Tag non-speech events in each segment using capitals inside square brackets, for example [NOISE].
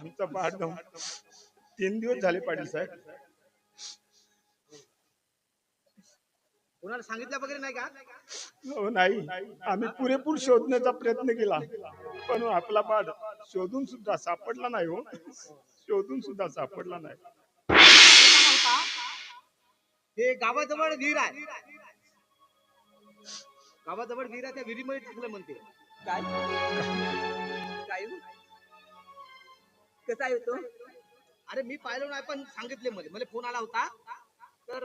आमचा बाळ जाऊन तीन दिवस झाले पाटील साहेब. कोणाला सांगितलं वगैरे नाही का? हो नाही. आम्ही पुरेपूर शोधण्याचा प्रयत्न केला. पण आपला बाळ शोधून सुद्धा सापडला नाही हो. शोधून सुद्धा सापडला नाही. हे गावाजवळ विहीर आहे. गावाजवळ विहीर आहे त्या विहिरीमध्ये टाकलं म्हणते. काय? काय कसा आहे तो अरे मी पाहिलं नाही पण सांगितले मला मला फोन आला होता तर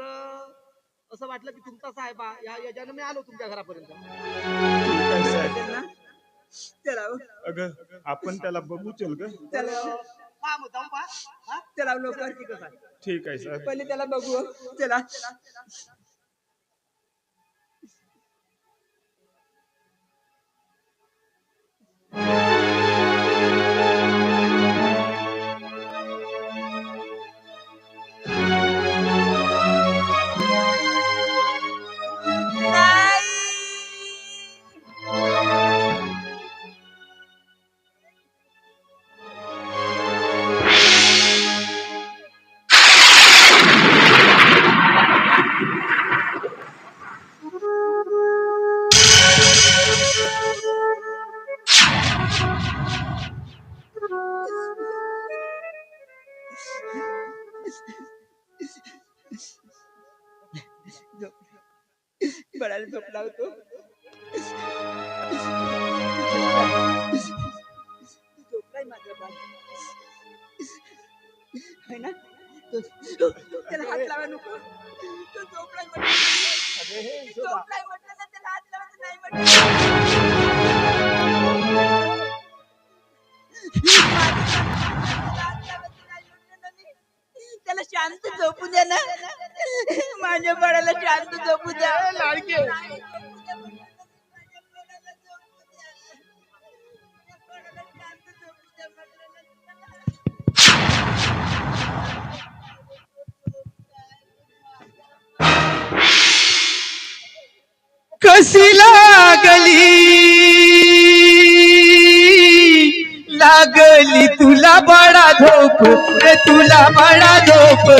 असं वाटलं की तुमचा साहेब या याच्यानं मी आलो तुमच्या घरापर्यंत चल हो. अगं आपण त्याला बघू चल ग चला हो. हा? चला लवकर? ठीक आहे साहेब पहिले त्याला बघू. चला बळाला झोपला होतो झोपलाय माझा बाळ है ना तो- त्याला हात लावा नको तो झोपलाय म्हटलं झोपलाय म्हटलं ना त्याला हात लावायचं नाही शांत झोपू द्या लाडके. कशी लागली? लागली तुला बडा झोप रे तुला बडा झोप.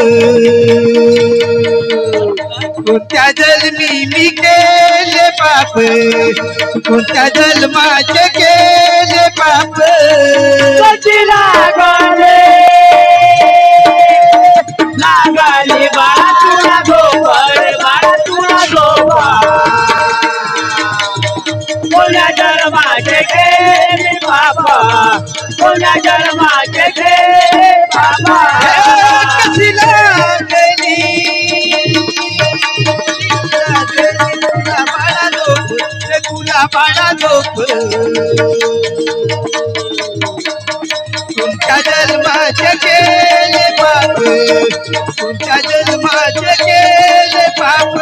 कोणत्या जन्मी मी केले पाप. कोणत्या जन्माचे केले पाप. कशी लागले? लागली बाळा तुला झोप बाळा तुला झोप कोण्या जन्माचे केले बाबा कोण्या जन्माचे बाळा झोप तुमच्या जन्माचे केले पाप. तुमच्या जन्माचे केले पाप.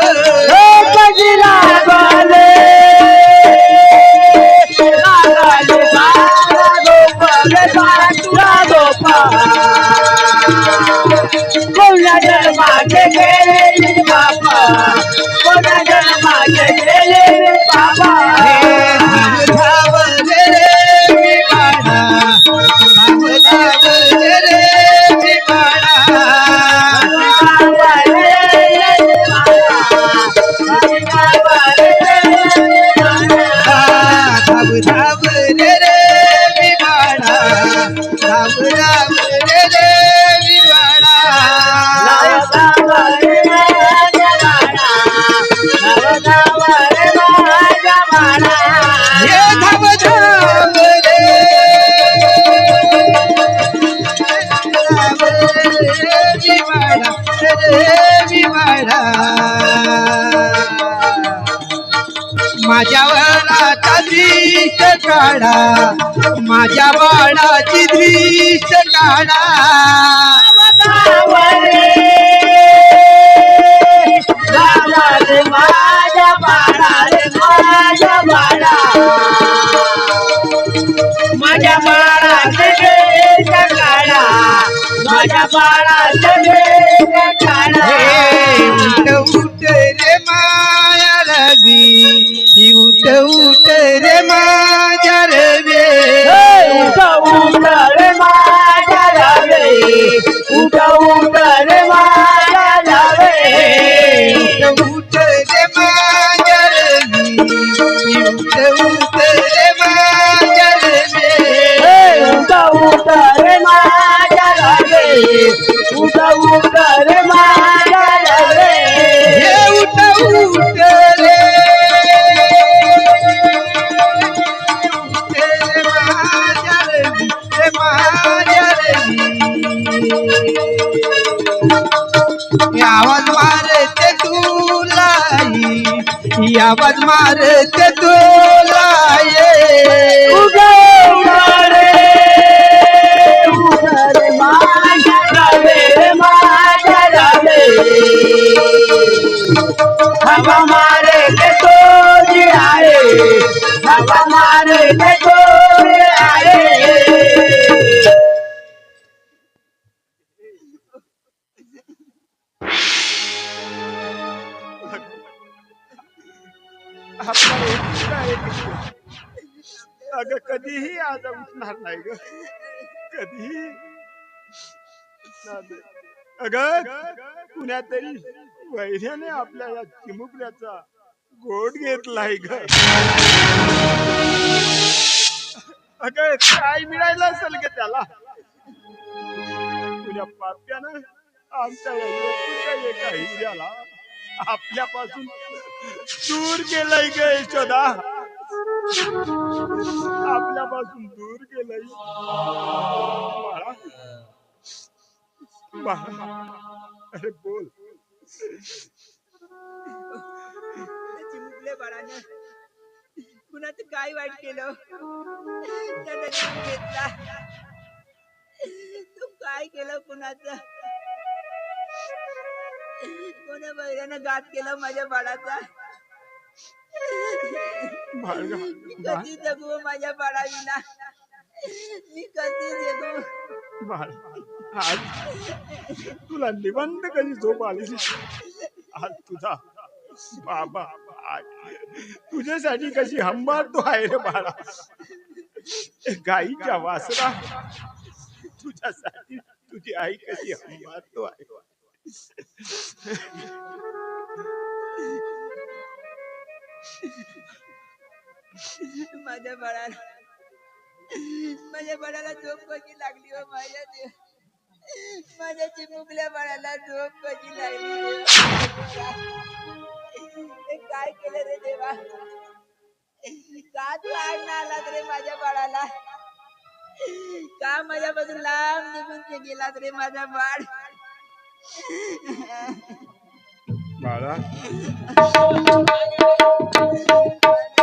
झोप कोण्या जन्माचे केले बाबा बाळा रे माझ्या वराचा दृष्ट काढा. माझ्या बाळाची दृष्ट काढा. आवाज मारते तुला ये. उगा हवा मारे के तो आए अगं कधीही आज उठणार नाही ग. कधीही. अग कुणातरी वैर्याने आपल्या या चिमुकल्याचा गोड घेतलाय ग. अग काय मिळायला असेल ग त्याला? तुझ्या पाप्यानं आमच्या एका हिऱ्याला आपल्यापासून दूर गेलाय ग यशोदा. आपल्यापासून दूर केलंय अरे बोल. चिमुकले बाळानं कुणाचं काय वाईट केलं? घेतला. तू काय केलं कुणाच? कोण्या बैरानं गात केलं माझ्या बाळाचा? मी कधी जगू माझ्या बाळाविना? मी कधी जगू? बाळ आज तुला निबंध कधी झोप आली आज तुझा बाबा तुझ्यासाठी कशी हंबारतो आहे रे बाळा. गाईच्या वासरा. तुझ्यासाठी तुझी आई कशी हंबारतो आहे. [LAUGHS] माझ्या बाळाला. माझ्या बाळाला झोप कशी लागली हो माझ्या देव माझ्या चिमुकल्या बाळाला झोप कशी लागली? हे? काय केलं रे देवा? का तू आड आलात रे माझ्या बाळाला? का माझ्यापासून लांब निघून गेलात रे माझा बाळ? बाळा. माझ्या [LAUGHS]